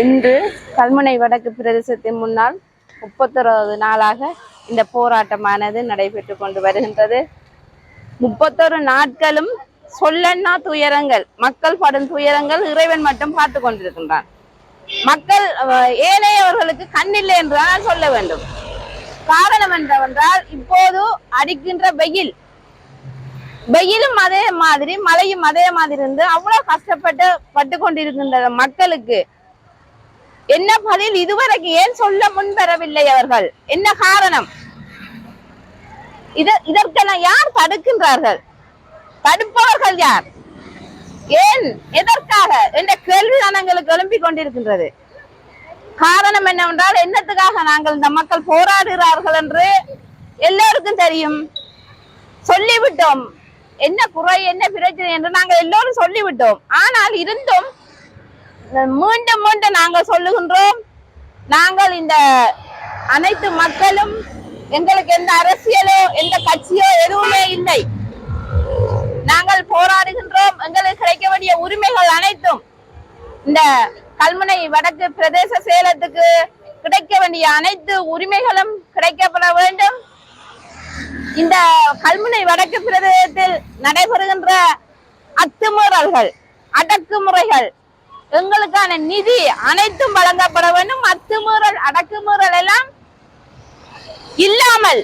இன்று கல்முனை வடக்கு பிரதேசத்தின் முன்னால் முப்பத்தொரு நாளாக இந்த போராட்டமானது நடைபெற்று கொண்டு வருகின்றது. முப்பத்தொரு நாட்களும் சொல்லன்னா துயரங்கள் மக்கள் படும் துயரங்கள் இறைவன் மட்டும் பார்த்து கொண்டிருக்கின்றான். மக்கள் ஏழையவர்களுக்கு ஏனையவர்களுக்கு கண்ணில்லை என்றுதான் சொல்ல வேண்டும். காரணம் என்னவென்றால் இப்போது அடிக்கின்ற வெயில். வெயிலும் அதே மாதிரி மழையும் அதே மாதிரி இருந்து அவ்வளவு கஷ்டப்பட்டு பட்டு கொண்டிருக்கின்ற மக்களுக்கு என்ன பதில் இதுவரைக்கு ஏன் சொல்ல முன்வரவில்லை அவர்கள்? என்ன காரணம்? இதற்கெல்லாம் யார் தடுக்கின்றார்கள்? தடுப்பவர்கள் யார்? ஏன்? எதற்காக? என்ற கேள்விதான் எங்களுக்கு எழும்பிக் கொண்டிருக்கின்றது. காரணம் என்னவென்றால் என்னத்துக்காக நாங்கள் இந்த மக்கள் போராடுகிறார்கள் என்று எல்லோருக்கும் தெரியும். சொல்லிவிட்டோம். என்ன குறை என்ன பிரச்சனை என்று நாங்கள் எல்லோரும் சொல்லிவிட்டோம். ஆனால் இருந்தும் மீண்டும் மீண்டும் நாங்கள் சொல்லுகின்றோம். நாங்கள் இந்த அனைத்து மக்களும் எங்களுக்கு எந்த அரசியலோ எந்த கட்சியோ எதுவுமே இல்லை. நாங்கள் போராடுகின்றோம். எங்களுக்கு கிடைக்க வேண்டிய உரிமைகள் அனைத்தும் இந்த கல்முனை வடக்கு பிரதேச சேலத்துக்கு கிடைக்க வேண்டிய அனைத்து உரிமைகளும் கிடைக்கப்பட வேண்டும். இந்த கல்முனை வடக்கு பிரதேசத்தில் நடைபெறுகின்ற அத்துமீறல்கள் அடக்குமுறைகள் எங்களுக்கான நிதி அனைத்தும் வழங்கப்பட வேண்டும். அத்துமீறல் அடக்குமுறல் எல்லாம் இல்லாமல்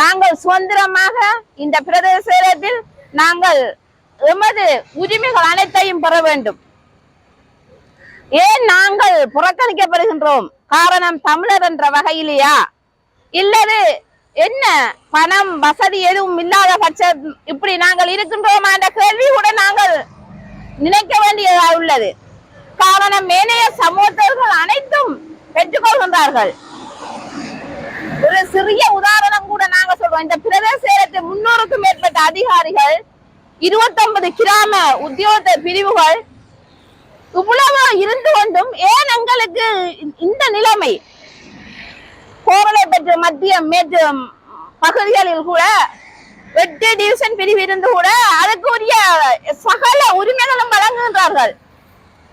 நாங்கள் சுதந்திரமாக இந்த பிரதேசத்தில் நாங்கள் எமது உரிமைகள் அனைத்தையும் பெற வேண்டும். ஏன் நாங்கள் புறக்கணிக்கப்படுகின்றோம்? காரணம் தமிழர் என்ற வகையிலேயா? இல்லது என்ன பணம் வசதி எதுவும் இல்லாத பட்சம் இப்படி நாங்கள் இருக்கின்றோமா என்ற கேள்வி கூட நாங்கள் நினைக்க வேண்டியதா உள்ளது. காரணம் ஏனைய சமூகத்தவர்கள் அனைத்தும் பெற்றுக்கொள்கின்றார்கள். ஒரு சிறிய உதாரணம் கூட நாங்க சொல்றோம். இந்த பிரதேச செயலத்தில் முன்னூறுக்கும் மேற்பட்ட அதிகாரிகள் இருபத்தொன்பது கிராம உத்தியோக பிரிவுகள் இவ்வளவு இருந்து கொண்டும் ஏன் எங்களுக்கு இந்த நிலைமை? கோரலை பெற்ற மத்திய மேற்கு பகுதிகளில் கூட எட்டு டிவிஷன் பிரிவு இருந்து கூட அதுக்கு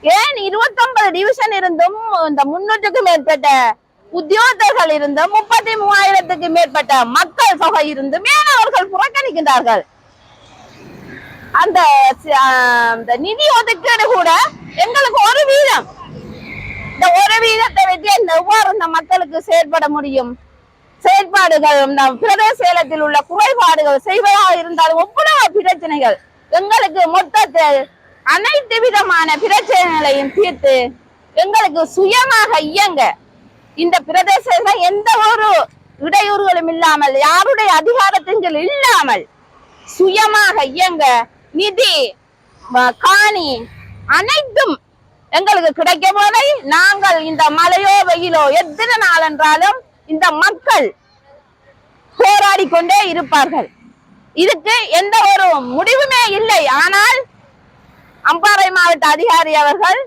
ஏன் இருபத்தொன்பது டிவிஷன் இருந்தும் இந்த முன்னூற்றுக்கும் மேற்பட்ட உத்தியோகத்தர்கள் இருந்தும் முப்பத்தி மூவாயிரத்துக்கு மேற்பட்ட மக்கள் தொகை இருந்தும் ஏன் அவர்கள் புறக்கணிக்கின்றார்கள்? அந்த அந்த நிதி ஒதுக்கீடு கூட எங்களுக்கு ஒரு வீதம். இந்த ஒரு வீதத்தை வச்சு இந்த எவ்வாறு இந்த மக்களுக்கு செயற்பட முடியும்? செயற்பாடுகள் இந்த பிரதேச சேலத்தில் உள்ள குறைபாடுகள் செய்வதாக இருந்தாலும் எவ்வளவு பிரச்சனைகள்? எங்களுக்கு மொத்தத்தில் அனைத்து விதமான பிரச்சனைகளையும் தீர்த்து எங்களுக்கு சுயமாக இயங்க. இந்த பிரதேசத்துல எந்த ஒரு இடையூறுகளும் இல்லாமல் யாருடைய அதிகாரத்தின் இல்லாமல் சுயமாக இயங்க நிதி காணி அனைத்தும் எங்களுக்கு கிடைக்க போதை. நாங்கள் இந்த மலையோ வெயிலோ எத்தனை நாள் என்றாலும் இந்த மக்கள் போராடி கொண்டே இருப்பார்கள். இதுக்கு எந்த ஒரு முடிவுமே இல்லை. ஆனால் அம்பாறை மாவட்ட அதிகாரி அவர்கள்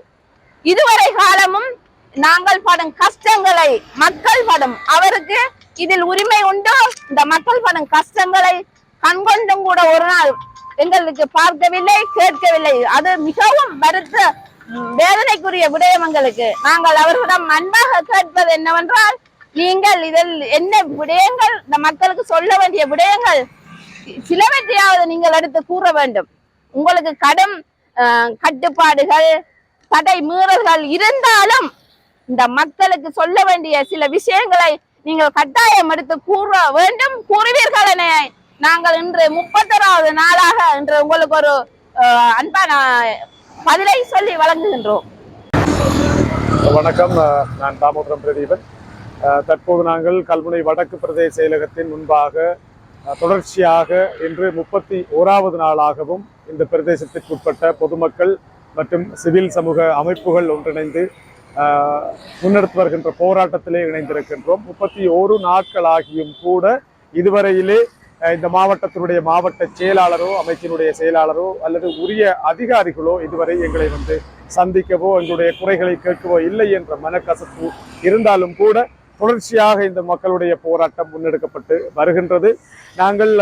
இதுவரை காலமும் நாங்கள் படும் கஷ்டங்களை மக்கள் படும். அவருக்கு இதில் உரிமை உண்டோ. இந்த மக்கள் படும் கஷ்டங்களை கண்கொண்டும் கூட ஒரு நாள் எங்களுக்கு பார்க்கவில்லை கேட்கவில்லை. அது மிகவும் வருத்த வேதனைக்குரிய விடயம் எங்களுக்கு. நாங்கள் அவர்களிடம் அன்பாக கேட்பது என்னவென்றால் நீங்கள் இதில் என்ன விடயங்கள் இந்த மக்களுக்கு சொல்ல வேண்டிய விடயங்கள் சிலவற்றையாவது நீங்கள் எடுத்து கூற வேண்டும். உங்களுக்கு கடும் கட்டுப்பாடுகள் தடை மீறல்கள் இருந்தாலும் இந்த மக்களுக்கு சொல்ல வேண்டிய சில விஷயங்களை நீங்கள் கட்டாயம் எடுத்து கூற வேண்டும் கூறுவீர்கள் என நாங்கள் இன்று முப்பத்தொராவது நாளாக இன்று உங்களுக்கு ஒரு அஹ், அன்பான பதிலை சொல்லி வழங்குகின்றோம். வணக்கம் நான் தாமோதரம் பிரதீபன். அஹ், தற்போது நாங்கள் கல்முனை வடக்கு பிரதேச செயலகத்தின் முன்பாக தொடர்ச்சியாக இன்று முப்பத்தி ஓராவது நாளாகவும் இந்த பிரதேசத்திற்குட்பட்ட பொதுமக்கள் மற்றும் சிவில் சமூக அமைப்புகள் ஒன்றிணைந்து முன்னெடுத்து வருகின்ற போராட்டத்திலே இணைந்திருக்கின்றோம். முப்பத்தி ஓரு நாட்களாகியும் கூட இதுவரையிலே இந்த மாவட்டத்தினுடைய மாவட்ட செயலாளரோ அமைச்சினுடைய செயலாளரோ அல்லது உரிய அதிகாரிகளோ இதுவரை எங்களை வந்து சந்திக்கவோ எங்களுடைய குறைகளை கேட்கவோ இல்லை என்ற மனக்கசப்பு இருந்தாலும் கூட தொடர்ச்சியாக இந்த மக்களுடைய போராட்டம் முன்னெடுக்கப்பட்டு வருகின்றது. நாங்கள்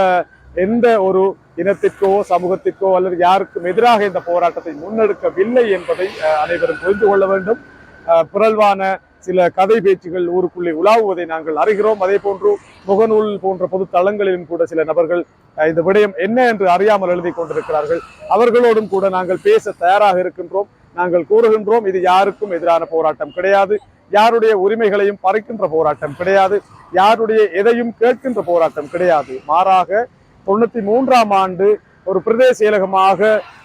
எந்த ஒரு இனத்திற்கோ சமூகத்திற்கோ அல்லது யாருக்கும் எதிராக இந்த போராட்டத்தை முன்னெடுக்கவில்லை என்பதை அனைவரும் புரிந்து கொள்ள வேண்டும். அஹ், பிறழ்வான சில கதை பேச்சுகள் ஊருக்குள்ளே உலாவுவதை நாங்கள் அறிகிறோம். அதே போன்று முகநூல் போன்ற பொது தளங்களிலும் கூட சில நபர்கள் இந்த விடயம் என்ன என்று அறியாமல் எழுதி கொண்டிருக்கிறார்கள். அவர்களோடும் கூட நாங்கள் பேச தயாராக இருக்கின்றோம். நாங்கள் கூறுகின்றோம் இது யாருக்கும் எதிரான போராட்டம் கிடையாது. யாருடைய உரிமைகளையும் பறிக்கின்ற போராட்டம் கிடையாது. யாருடைய எதையும் கேட்கின்ற போராட்டம் கிடையாது. மாறாக தொண்ணூத்தி மூன்றாம் ஆண்டு ஒரு பிரதேச செயலகமாக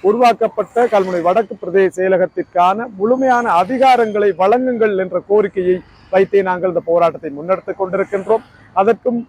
உருவாக்கப்பட்ட கல்முனை வடக்கு பிரதேச செயலகத்திற்கான முழுமையான அதிகாரங்களை வழங்குங்கள் என்ற கோரிக்கையை வைத்தே நாங்கள் இந்த போராட்டத்தை முன்னெடுத்துக் கொண்டிருக்கின்றோம். அதற்கும்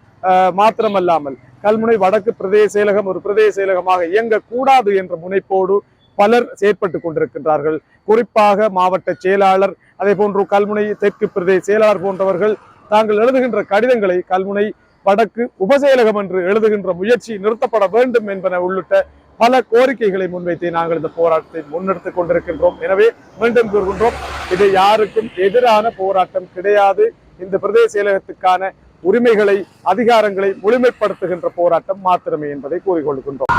மாத்திரமல்லாமல் கல்முனை வடக்கு பிரதேச செயலகம் ஒரு பிரதேச செயலகமாக இயங்கக்கூடாது என்ற முனைப்போடு பலர் செயற்பட்டு கொண்டிருக்கின்றார்கள். குறிப்பாக மாவட்ட செயலாளர் அதே போன்று கல்முனை தெற்கு பிரதேச செயலாளர் போன்றவர்கள் தாங்கள் எழுதுகின்ற கடிதங்களை கல்முனை வடக்கு உபசெயலகம் என்று எழுதுகின்ற முயற்சி நிறுத்தப்பட வேண்டும் என்பன உள்ளிட்ட பல கோரிக்கைகளை முன்வைத்து நாங்கள் இந்த போராட்டத்தை முன்னெடுத்துக் கொண்டிருக்கின்றோம். எனவே மீண்டும் கூறுகின்றோம் இது யாருக்கும் எதிரான போராட்டம் கிடையாது. இந்த பிரதேச செயலகத்துக்கான உரிமைகளை அதிகாரங்களை முழுமைப்படுத்துகின்ற போராட்டம் மாத்திரமே என்பதை கூறிக்கொள்கின்றோம்.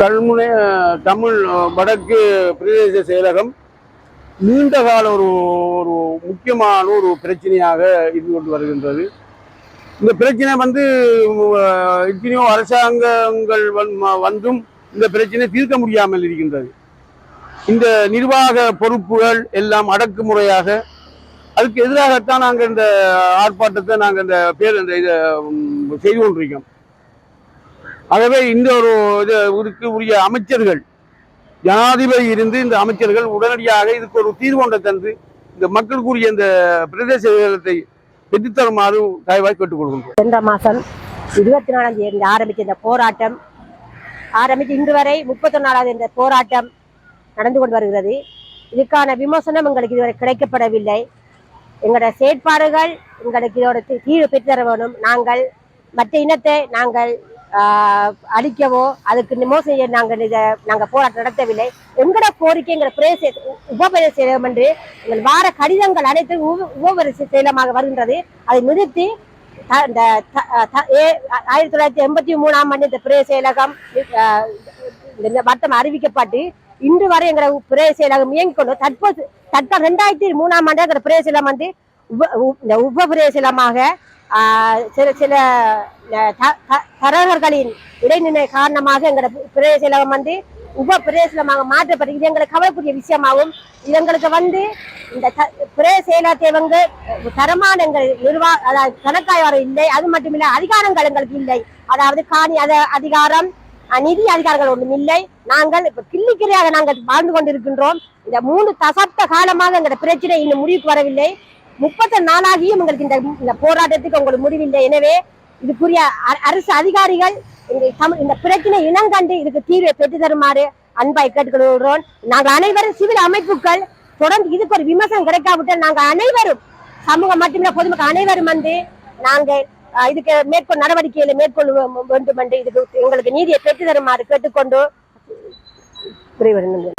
கல்முனை தமிழ் வடக்கு பிரதேச செயலகம் நீண்ட கால ஒரு ஒரு முக்கியமான ஒரு பிரச்சனையாக இருந்து கொண்டு வருகின்றது. இந்த பிரச்சனை வந்து எத்தனையோ அரசாங்கங்கள் வந்- வந்தும் இந்த பிரச்சனை தீர்க்க முடியாமல் இருக்கின்றது. இந்த நிர்வாக பொறுப்புகள் எல்லாம் அடக்குமுறையாக அதுக்கு எதிராகத்தான் நாங்கள் இந்த ஆர்ப்பாட்டத்தை நாங்கள் இந்த பேர் இந்த இதை செய்து கொண்டிருக்கோம். ஆகவே இந்த ஒரு இது இதுக்கு உரிய அமைச்சர்கள் ஜனாதிபதி இருந்து இந்த அமைச்சர்கள் உடனடியாக இதுக்கு ஒரு தீர்வு ஒன்றை தந்து இந்த மக்களுக்குரிய இந்த பிரதேச செயலகத்தை பெற்றுத்தருமாறு தயவாய் கேட்டுக்கொள்கின்றோம். சென்ற மாதம் இருபத்தி நாலாம் தேதி ஆரம்பித்த இந்த போராட்டம் ஆரம்பித்து இன்று வரை முப்பத்தி நாலாவது இந்த போராட்டம் நடந்து கொண்டு வருகிறது. இதுக்கான விமர்சனம் எங்களுக்கு இதுவரை கிடைக்கப்படவில்லை. எங்களோட செயற்பாடுகள் எங்களுக்கு இதோட தீர்வு பெற்றுத்தர வேண்டும். நாங்கள் மற்ற இனத்தை நாங்கள் அடிக்கவோ அழிக்கவோ அதுக்கு மோசம் செய்ய நாங்கள் இதை நாங்கள் போராட்டம் நடத்தவில்லை. எங்களோட கோரிக்கைங்கிற பிரேச பிரதேச செயலம் என்று எங்கள் வார கடிதங்கள் அனைத்தும் உப- செயலமாக வருகின்றது. அதை நிறுத்தி த- இந்த த- த- ஏ- ஆயிரத்தி தொள்ளாயிரத்தி எண்பத்தி மூணாம் ஆண்டு இந்த பிரேச செயலகம் இந்த வட்டம் அறிவிக்கப்பட்டு இன்று வரை எங்களை பிரதேச செயலகம் இயங்கிக் கொண்டு தற்போது தற்போது ரெண்டாயிரத்தி மூணாம் ஆண்டு எங்கள் பிரதேச செயலம் வந்து உப உ- இந்த உப செயலமாக சில சில தரகர்களின் இடைநிலை காரணமாக எங்களோட பிரதேசம் வந்து உப பிரதேசமாக மாற்றப்பட்டு இது எங்களுக்கு கவலைக்குரிய விஷயமாகும் இது எங்களுக்கு வந்து இந்த த- பிரதேச வந்து தரமான எங்கள் நிர்வாக அதாவது கணக்காய்வாரம் இல்லை. அது மட்டும் இல்லை அதிகாரங்கள் எங்களுக்கு இல்லை. அதாவது காணி அத அதிகாரம் நிதி அதிகாரங்கள் ஒன்றும் இல்லை. நாங்கள் இப்ப கிள்ளிக்கிறையாக நாங்கள் வாழ்ந்து கொண்டிருக்கின்றோம். இந்த மூணு தசப்த காலமாக எங்களோட பிரச்சனை இன்னும் முடிவுக்கு வரவில்லை. முப்பத்தி நாளாகியும் எங்களுக்கு இந்த இந்த போராட்டத்துக்கு உங்களுக்கு முடிவில்லை. எனவே இதுக்குரிய அ- அரசு அதிகாரிகள் இந்த தமிழ் இந்த பிரச்சனை இனங்கண்டு இதுக்கு தீர்வை பெற்று தருமாறு அன்பாய் கேட்டுக்கொள்கிறோம். நாங்கள் அனைவரும் சிவில் அமைப்புகள் தொடர்ந்து இதுக்கு ஒரு விமர்சனம் கிடைக்காவிட்டால் நாங்கள் அனைவரும் சமூகம் மட்டுமில்ல பொதுமக்கள் அனைவரும் வந்து நாங்கள் இதுக்கு மேற்கொள் நடவடிக்கைகளை மேற்கொள்ள வேண்டும் என்று இதுக்கு எங்களுக்கு நீதியை பெற்று தருமாறு கேட்டுக்கொண்டு புரிவருந்தது